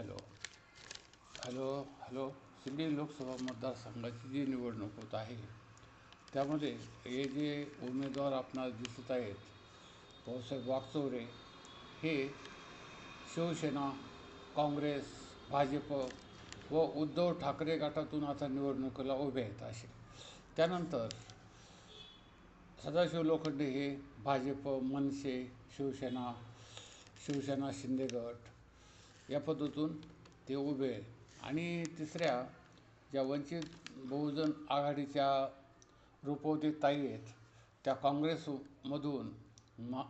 Hello. Hello hello. Sindhi Lok Sabha मतदारसंघाची जी निवडणूक होत आहे. त्यामध्ये हे जे उमेदवार आपणास दिसत आहेत भाऊसाहेब वागचौरे हे शिवसेना काँग्रेस भाजप व उद्धव ठाकरे गटातून आता निवडणुकीला उभे आहेत असे. त्यानंतर सदाशिव लोखंडे हे भाजप मनसे शिवसेना शिवसेना शिंदे गट या पद्धतीतून ते उभे आहे आणि तिसऱ्या ज्या वंचित बहुजन आघाडीच्या रुपवती ताई आहेत त्या काँग्रेसमधून मा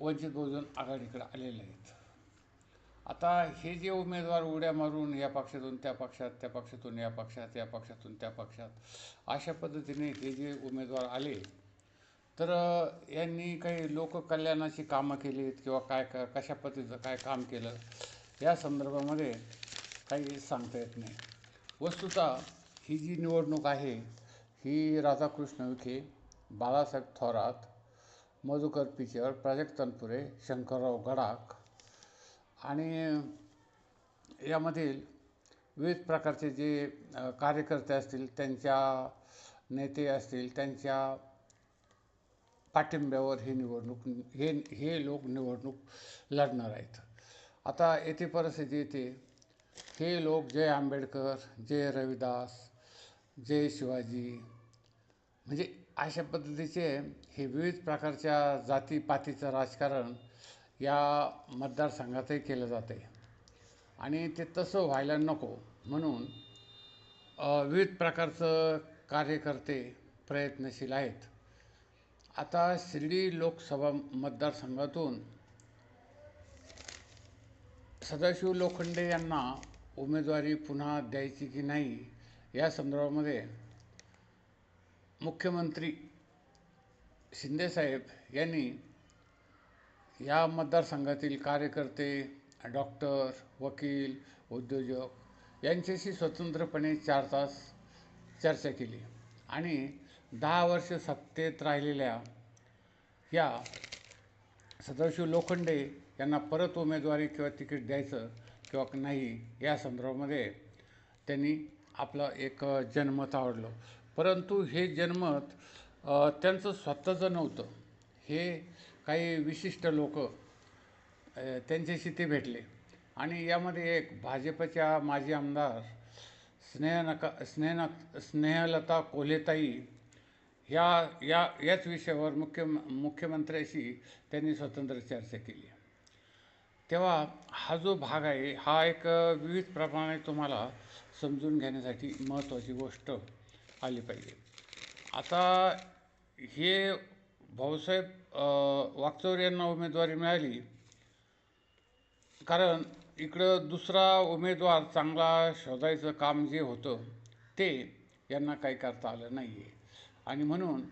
वंचित बहुजन आघाडीकडे आलेले आहेत. आता हे जे उमेदवार उड्या मारून या पक्षातून त्या पक्षात त्या पक्षातून या पक्षात या पक्षातून त्या पक्षात अशा पद्धतीने हे जे उमेदवार आले तर यांनी काही लोककल्याणाची कामं केली आहेत किंवा काय का कशा पद्धतीचं काय काम केलं या संदर्भामध्ये काही सांगता येत नाही. वस्तुतः ही जी निवडणूक आहे ही राधाकृष्ण विखे बाळासाहेब थोरात मधुकर पिचर प्राजक्त तनपुरे शंकरराव गडाख आणि यामधील विविध प्रकारचे जे कार्यकर्ते असतील त्यांच्या नेते असतील त्यांच्या पाठिंब्यावर ही निवडणूक हे हे लोक निवडणूक लढणार आहेत. आता येथे परिस्थिती येते. हे लोक जय आंबेडकर जय रविदास जय शिवाजी म्हणजे अशा पद्धतीचे हे विविध प्रकारच्या जातीपातीचं राजकारण या मतदारसंघातही केलं जातं. आहे आणि ते तसं व्हायला नको म्हणून विविध प्रकारचं कार्यकर्ते प्रयत्नशील आहेत. आता शिर्डी लोकसभा मतदारसंघातून सदाशिव लोखंडे यांना उमेदवारी पुन्हा द्यायची की नाही या संदर्भामध्ये मुख्यमंत्री शिंदेसाहेब यांनी या मतदारसंघातील कार्यकर्ते डॉक्टर वकील उद्योजक यांच्याशी स्वतंत्रपणे चार तास चर्चा केली आणि दहा वर्ष सत्तेत राहिलेल्या या सदाशिव लोखंडे यांना परत उमेदवारी किंवा तिकीट द्यायचं किंवा नाही या संदर्भामध्ये त्यांनी आपलं एक जनमत आवडलं. परंतु हे जनमत त्यांचं स्वतःचं नव्हतं. हे काही विशिष्ट लोक त्यांच्याशी ते भेटले. आणि यामध्ये एक भाजपच्या माजी आमदार स्नेहनका स्नेहना स्नेहलता कोल्हेताई ह्या या याच विषयावर मुख्य मुख्यमंत्र्याशी त्यांनी स्वतंत्र चर्चा केली. तेव्हा हा जो भाग आहे हा एक विविध प्रमाणे तुम्हाला समजून घेण्यासाठी महत्त्वाची गोष्ट आली पाहिजे. आता हे भाऊसाहेब वाकचौर यांना उमेदवारी मिळाली. कारण इकडं दुसरा उमेदवार चांगला शोधायचं काम जे होतं ते यांना काही करता आलं नाही आहे आणि म्हणून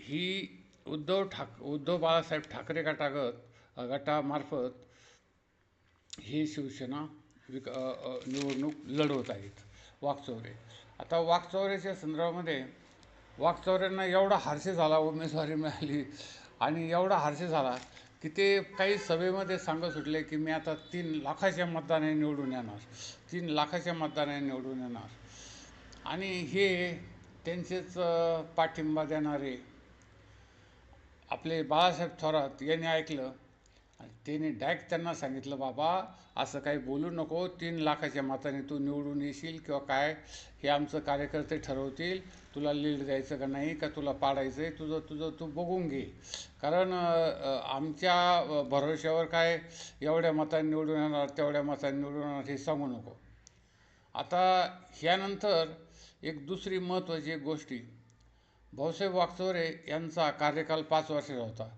ही उद्धव ठाक उद्धव बाळासाहेब ठाकरे गटागत गटामार्फत ही शिवसेना विक निवडणूक लढवत आहेत. वाकचौरे. आता वाकचौरेच्या संदर्भामध्ये वाकचौऱ्यांना एवढा हारसे झाला उमेदवारी मिळाली आणि एवढा हारसे झाला की ते काही सभेमध्ये सांगत सुटले की मी आता तीन लाखाच्या मतदानाने निवडून येणार. तीन लाखाच्या मतदानाने निवडून येणार. आणि हे त्यांचेच पाठिंबा देणारे आपले बाळासाहेब थोरात यांनी ऐकलं आणि त्यांनी डायरेक्ट त्यांना सांगितलं बाबा असं काही बोलू नको तीन लाखाच्या मताने तू निवडून येशील किंवा काय हे आमचं कार्यकर्ते ठरवतील तुला लीड द्यायचं का नाही का तुला पाडायचं आहे तुझं तुझं तू बघून घे. कारण आमच्या भरोश्यावर काय एवढ्या मतांनी निवडून येणार तेवढ्या मताने निवडून येणार हे सांगू नको. आता ह्यानंतर एक दुसरी महत्त्वाची एक गोष्टी. भाऊसाहेब वागचौरे यांचा कार्यकाल पाच वर्षाचा होता.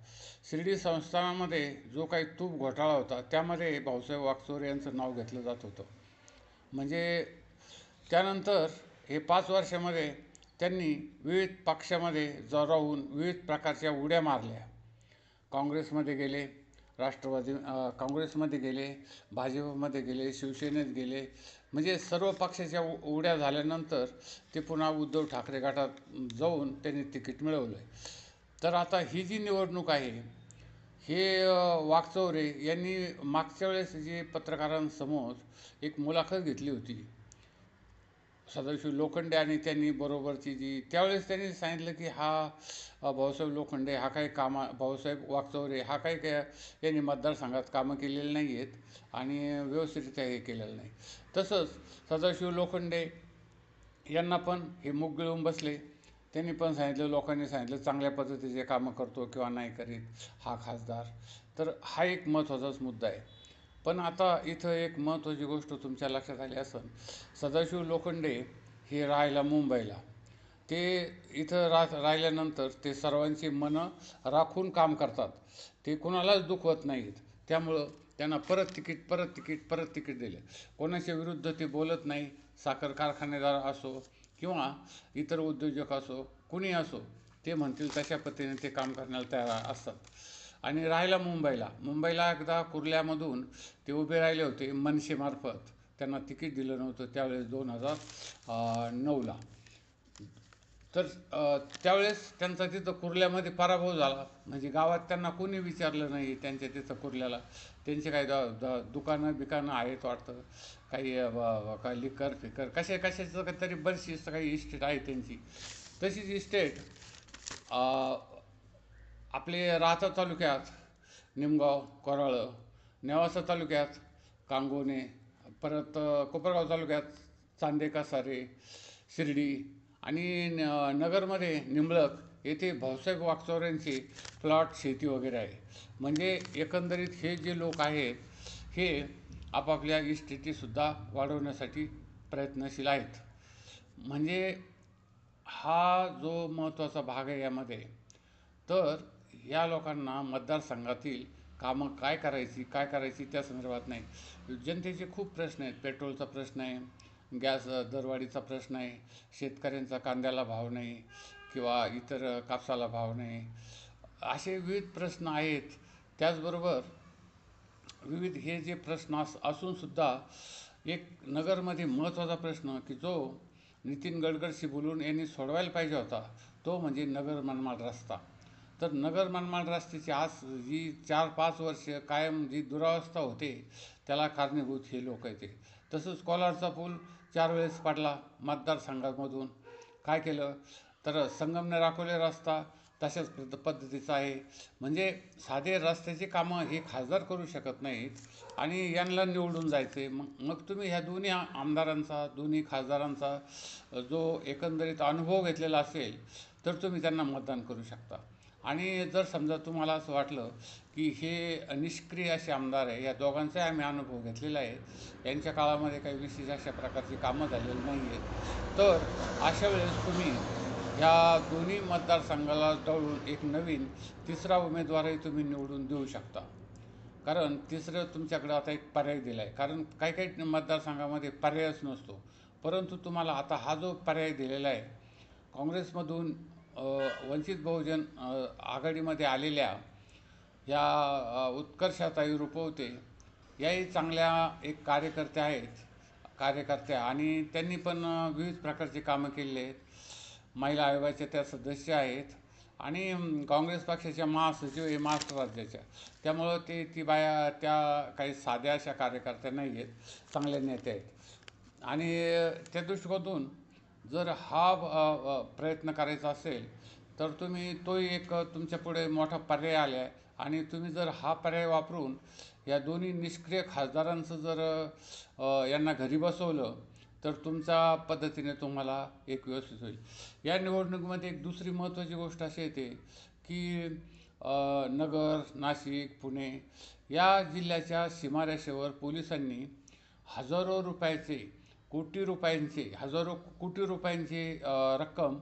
शिर्डी संस्थानामध्ये जो काही तूप घोटाळा होता त्यामध्ये भाऊसाहेब वागचौरे यांचं नाव घेतलं जात होतं. म्हणजे त्यानंतर हे पाच वर्षामध्ये त्यांनी विविध पक्षामध्ये जरावून विविध प्रकारच्या उड्या मारल्या. काँग्रेसमध्ये गेले राष्ट्रवादी काँग्रेसमध्ये गेले भाजपमध्ये गेले शिवसेनेत गेले म्हणजे सर्व पक्षाच्या उ- उड्या झाल्यानंतर ते पुन्हा उद्धव ठाकरे गटात जाऊन त्यांनी तिकीट मिळवलं आहे तर आता ही जी निवडणूक आहे हे अ, वाकचौरे यांनी मागच्या वेळेस जे पत्रकारांसमोर एक मुलाखत घेतली होती. सदाशिव लोखंडे आणि त्यांनी बरोबरची जी त्यावेळेस त्यांनी सांगितलं की हा भाऊसाहेब लोखंडे हा काही कामा भाऊसाहेब वागचौरे हा काही काय यांनी मतदारसंघात कामं केलेली नाही आहेत आणि व्यवस्थितरित्या हे केलेलं नाही. तसंच सदाशिव लोखंडे यांना पण हे मुग गिळून बसले. त्यांनी पण सांगितलं लोकांनी सांगितलं चांगल्या पद्धतीचे कामं करतो किंवा नाही करीत हा खासदार. तर हा एक महत्त्वाचाच मुद्दा आहे. पण आता इथं एक महत्त्वाची गोष्ट तुमच्या लक्षात आली असेल सदाशिव लोखंडे हे राहायला मुंबईला. ते इथं रा राहिल्यानंतर ते सर्वांची मनं राखून काम करतात. ते कुणालाच दुखवत नाहीत. त्यामुळं त्यांना परत तिकीट परत तिकीट परत तिकीट दिले. कोणाच्या विरुद्ध ते बोलत नाही साखर कारखानेदार असो किंवा इतर उद्योजक असो कुणी असो ते म्हणतील तशा पद्धतीने ते काम करण्याला तयार असतात. आणि राहिला मुंबईला. मुंबईला एकदा कुर्ल्यामधून ते उभे राहिले होते मनसेमार्फत त्यांना तिकीट दिलं नव्हतं त्यावेळेस दोन हजार नऊला. तर त्यावेळेस त्यांचा तिथं कुर्ल्यामध्ये पराभव झाला. म्हणजे गावात त्यांना कोणी विचारलं नाही त्यांच्या तिथं कुर्ल्याला. त्यांचे काही द दुकानं बिकानं आहेत वाटतं. काही काही लिकर फिकर कशा कशाचं तरी बरीचशी काही इस्टेट आहे त्यांची. तशीच इस्टेट आपले राहता तालुक्यात निमगाव कोराळं नेवासा तालुक्यात कांगोने परत कोपरगाव तालुक्यात चांदे कासारे शिर्डी आणि न नगरमध्ये निंबळक येथे भाऊसाहेब वागचौऱ्यांची प्लॉट शेती वगैरे आहे. म्हणजे एकंदरीत हे जे लोक आहेत हे आपापल्या इस्टेटीसुद्धा वाढवण्यासाठी प्रयत्नशील आहेत. म्हणजे हा जो महत्त्वाचा भाग आहे यामध्ये तर या लोकांना मतदारसंघातील कामं काय करायची काय करायची त्या संदर्भात नाही. जनतेचे खूप प्रश्न आहेत. पेट्रोलचा प्रश्न आहे गॅस दरवाढीचा प्रश्न आहे शेतकऱ्यांचा कांद्याला भाव नाही किंवा इतर कापसाला भाव नाही. असे विविध प्रश्न आहेत. त्याचबरोबर विविध हे जे प्रश्न अस असूनसुद्धा एक नगरमध्ये महत्त्वाचा प्रश्न की जो नितीन गडकरीशी बोलून यांनी सोडवायला पाहिजे होता तो म्हणजे नगर मनमाड रस्ता. तर नगर मनमाड रस्त्याची आज जी चार पाच वर्ष कायम जी दुरावस्था होते त्याला कारणीभूत हे लोक येते तसंच कोलारचा पूल चार वेळेस पडला मतदारसंघामधून. काय केलं? तर संगमने राखवले रस्ता तशाच पद्ध- पद्धतीचा आहे. म्हणजे साधे रस्त्याची कामं हे खासदार करू शकत नाहीत आणि यांना निवडून जायचे. मग मग तुम्ही ह्या दोन्ही आमदारांचा दोन्ही खासदारांचा जो एकंदरीत अनुभव घेतलेला असेल तर तुम्ही त्यांना मतदान करू शकता. आणि जर समजा तुम्हाला असं वाटलं की हे निष्क्रिय असे आमदार आहे या दोघांचाही आम्ही अनुभव घेतलेला आहे. यांच्या काळामध्ये काही विशेष अशा प्रकारची कामं झालेली नाही आहेत तर अशा वेळेस तुम्ही ह्या दोन्ही मतदारसंघाला जवळून एक नवीन तिसरा उमेदवारही तुम्ही निवडून देऊ शकता. कारण तिसरं तुमच्याकडे आता एक पर्याय दिला आहे कारण काही काही मतदारसंघामध्ये पर्यायच नसतो. परंतु तुम्हाला आता हा जो पर्याय दिलेला आहे काँग्रेसमधून वंचित बहुजन आघाडीमध्ये आलेल्या या उत्कर्षाताई रुपवते याही चांगल्या एक कार्यकर्त्या आहेत कार्यकर्त्या आणि त्यांनी पण विविध प्रकारची कामं केलेली आहेत. महिला आयोगाच्या त्या सदस्य आहेत आणि काँग्रेस पक्षाच्या महासचिव हे महाराष्ट्र राज्याच्या. त्यामुळं ते ती बाया त्या काही साध्या अशा कार्यकर्त्या नाही आहेत चांगल्या नेत्या आहेत. आणि त्या दृष्टिकोनातून जर हा प्रयत्न करायचा असेल तर तुम्ही तोही एक तुमच्यापुढे मोठा पर्याय आला आहे आणि तुम्ही जर हा पर्याय वापरून या दोन्ही निष्क्रिय खासदारांचं जर यांना घरी बसवलं तर तुमच्या पद्धतीने तुम्हाला एक व्यवस्थित होईल. या निवडणुकीमध्ये एक दुसरी महत्त्वाची गोष्ट अशी येते की नगर नाशिक पुणे या जिल्ह्याच्या सीमारेषेवर पोलिसांनी हजारो रुपयाचे कोटी रुपयांचे हजारो कोटी रुपयांचे रक्कम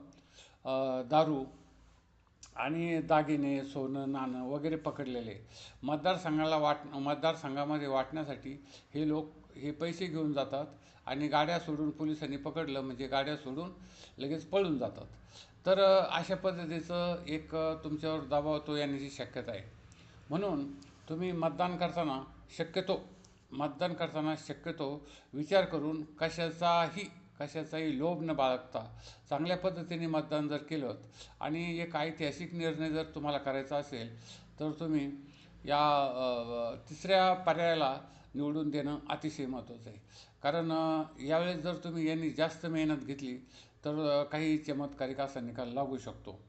दारू आणि दागिने सोनं नाणं वगैरे पकडलेले. मतदारसंघाला वाट मतदारसंघामध्ये वाटण्यासाठी हे लोक हे पैसे घेऊन जातात आणि गाड्या सोडून पोलिसांनी पकडलं म्हणजे गाड्या सोडून लगेच पळून जातात. तर अशा पद्धतीचं एक तुमच्यावर दबाव तो येण्याची शक्यता आहे. म्हणून तुम्ही मतदान करताना शक्यतो मतदान करताना शक्यतो विचार करून कशाचाही कशाचाही लोभ न बाळगता चांगल्या पद्धतीने मतदान जर केलं आणि एक ऐतिहासिक निर्णय जर तुम्हाला करायचा असेल तर तुम्ही या तिसऱ्या पर्यायाला निवडून देणं अतिशय महत्त्वाचं आहे. कारण यावेळेस जर तुम्ही यांनी जास्त मेहनत घेतली तर काही चमत्कारिक असा निकाल लागू शकतो.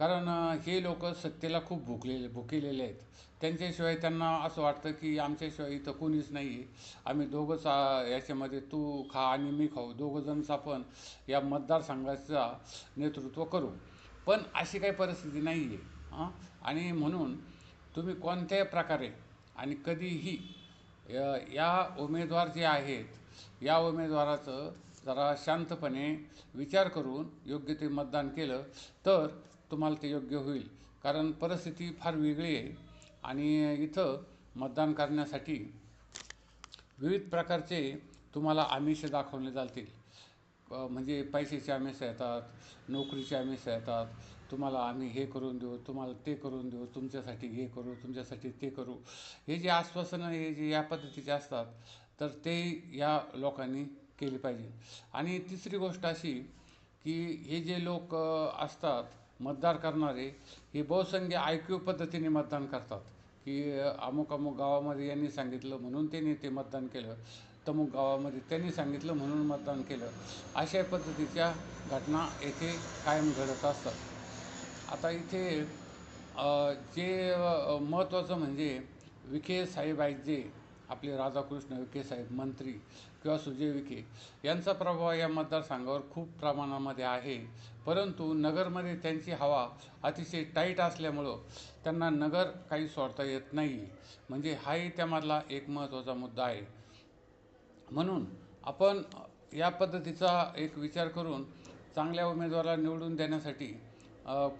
कारण हे लोक सत्तेला खूप भुकलेले भुकेलेले आहेत. त्यांच्याशिवाय त्यांना असं वाटतं की आमच्याशिवाय इथं कोणीच नाही आहे आम्ही दोघंच याच्यामध्ये तू खा आणि मी खाऊ. दोघंजणच आपण या मतदारसंघाचा नेतृत्व करू. पण अशी काही परिस्थिती नाही आहे हां आणि म्हणून तुम्ही कोणत्याही प्रकारे आणि कधीही या उमेदवार जे आहेत या उमेदवाराचं जरा शांतपणे विचार करून योग्य ते मतदान केलं तर तुम्हाला ते योग्य होईल. कारण परिस्थिती फार वेगळी आहे. आणि इथं मतदान करण्यासाठी विविध प्रकारचे तुम्हाला आमिष दाखवले जातील. म्हणजे पैशाचे आमिष येतात नोकरीचे आमिष येतात. तुम्हाला आम्ही हे करून देऊ तुम्हाला ते करून देऊ तुमच्यासाठी हे करू तुमच्यासाठी ते करू. हे जे आश्वासनं हे जे या पद्धतीचे असतात तर ते या लोकांनी केली पाहिजे. आणि तिसरी गोष्ट अशी की हे जे लोक असतात मतदार करणारे हे बहुसंख्य ऐक्यू पद्धतीने मतदान करतात. की अमुक अमुक गावामध्ये यांनी सांगितलं म्हणून त्यांनी ते मतदान केलं. तमुक गावामध्ये त्यांनी सांगितलं म्हणून मतदान केलं. अशा पद्धतीच्या घटना येथे कायम घडत असतात. आता इथे जे महत्त्वाचं म्हणजे विखे साहेब आहेत जे आपले राधाकृष्ण विखे साहेब मंत्री किंवा सुजय विखे यांचा प्रभाव या मतदारसंघावर खूप प्रमाणामध्ये आहे. परंतु नगरमध्ये त्यांची हवा अतिशय टाईट असल्यामुळं त्यांना नगर काही सोडता येत नाही. म्हणजे हाही त्यामधला एक महत्त्वाचा मुद्दा आहे. म्हणून आपण या पद्धतीचा एक विचार करून चांगल्या उमेदवाराला निवडून देण्यासाठी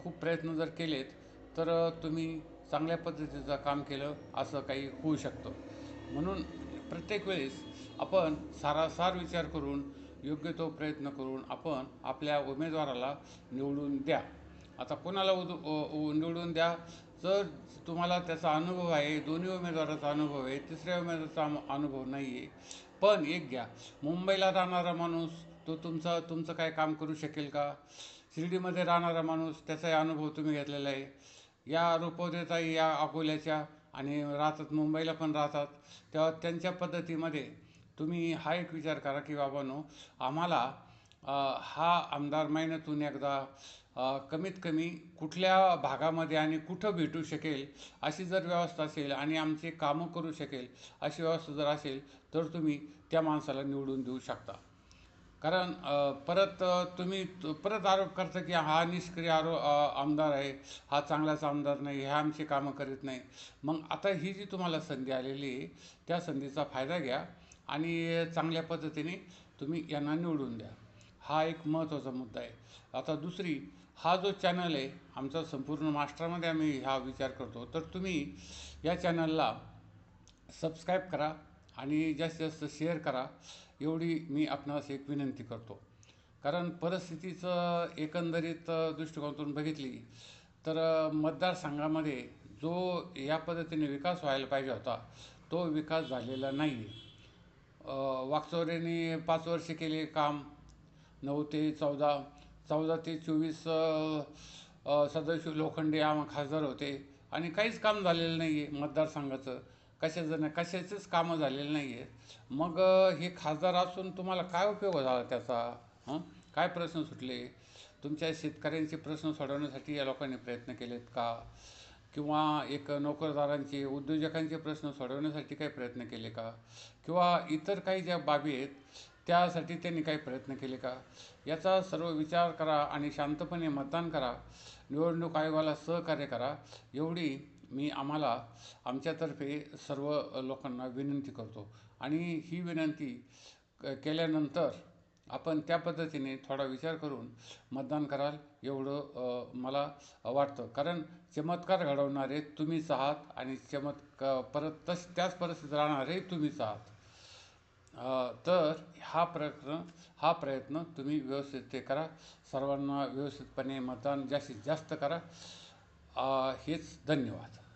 खूप प्रयत्न जर केलेत तर तुम्ही चांगल्या पद्धतीचं काम केलं असं काही होऊ शकतं. म्हणून प्रत्येक वेळेस आपण सारासार विचार करून योग्य तो प्रयत्न करून आपण आपल्या उमेदवाराला निवडून द्या. आता कोणाला उद उ- निवडून द्या? जर तुम्हाला त्याचा अनुभव आहे दोन्ही उमेदवाराचा अनुभव आहे तिसऱ्या उमेदवाराचा अनुभव नाही आहे पण एक घ्या. मुंबईला राहणारा माणूस तो तुमचा तुमचं काय काम करू शकेल का? शिर्डीमध्ये राहणारा माणूस त्याचाही अनुभव तुम्ही घेतलेला आहे. या रुपवतेताई या अकोल्याच्या आणि राहतात मुंबईला पण राहतात तेव्हा त्यांच्या पद्धतीमध्ये तुम्ही हा एक विचार करा की बाबांनो आम्हाला हा आमदार महिन्यातून एकदा कमीत कमी कुठल्या भागामध्ये आणि कुठं भेटू शकेल अशी जर व्यवस्था असेल आणि आमचे कामं करू शकेल अशी व्यवस्था जर असेल तर तुम्ही त्या माणसाला निवडून देऊ शकता. कारण परत तुम्ही परत आरोप करता की हा निष्क्रिय आरो आमदार आहे हा चांगलाच आमदार नाही हे आमची कामं करीत नाही. मग आता ही जी तुम्हाला संधी आलेली आहे त्या संधीचा फायदा घ्या आणि चांगल्या पद्धतीने तुम्ही यांना निवडून द्या. हा एक महत्त्वाचा मुद्दा आहे. आता दुसरी हा जो चॅनल आहे आमचा संपूर्ण महाराष्ट्रामध्ये आम्ही हा विचार करतो. तर तुम्ही या चॅनलला सबस्क्राईब करा आणि जास्तीत जास्त शेअर करा. एवढी मी आपणास एक विनंती करतो. कारण परिस्थितीचं एकंदरीत दृष्टिकोनातून बघितली तर मतदारसंघामध्ये जो या पद्धतीने विकास व्हायला पाहिजे होता तो विकास झालेला नाही आहे वाकचौरेने पाच वर्षे केले काम नऊ ते चौदा चौदा ते चोवीस सदाशिव लोखंडे आम खासदार होते आणि काहीच काम झालेलं नाही आहे मतदारसंघाचं. कशाचं नाही कशाचेच कामं झालेलं नाही आहेत मग हे खासदार असून तुम्हाला काय उपयोग झाला त्याचा? हं? काय प्रश्न सुटले? तुमच्या शेतकऱ्यांचे प्रश्न सोडवण्यासाठी या लोकांनी प्रयत्न केलेत का? किंवा एक नोकरदारांचे उद्योजकांचे प्रश्न सोडवण्यासाठी काही प्रयत्न केले का? किंवा इतर काही ज्या बाबी आहेत त्यासाठी त्यांनी काही प्रयत्न केले का? याचा सर्व विचार करा आणि शांतपणे मतदान करा. निवडणूक आयोगाला सहकार्य करा. एवढी मी आम्हाला आमच्यातर्फे सर्व लोकांना विनंती करतो. आणि ही विनंती क- केल्यानंतर आपण त्या पद्धतीने थोडा विचार करून मतदान कराल एवढं मला वाटतं. कारण चमत्कार घडवणारे तुम्हीच आहात आणि चमत्क परत तस त्याच परिस्थितीत राहणारे तुम्हीच आहात. तर हा प्रयत्न हा प्रयत्न तुम्ही व्यवस्थित ते करा. सर्वांना व्यवस्थितपणे मतदान जास्तीत जास्त करा. हेच धन्यवाद.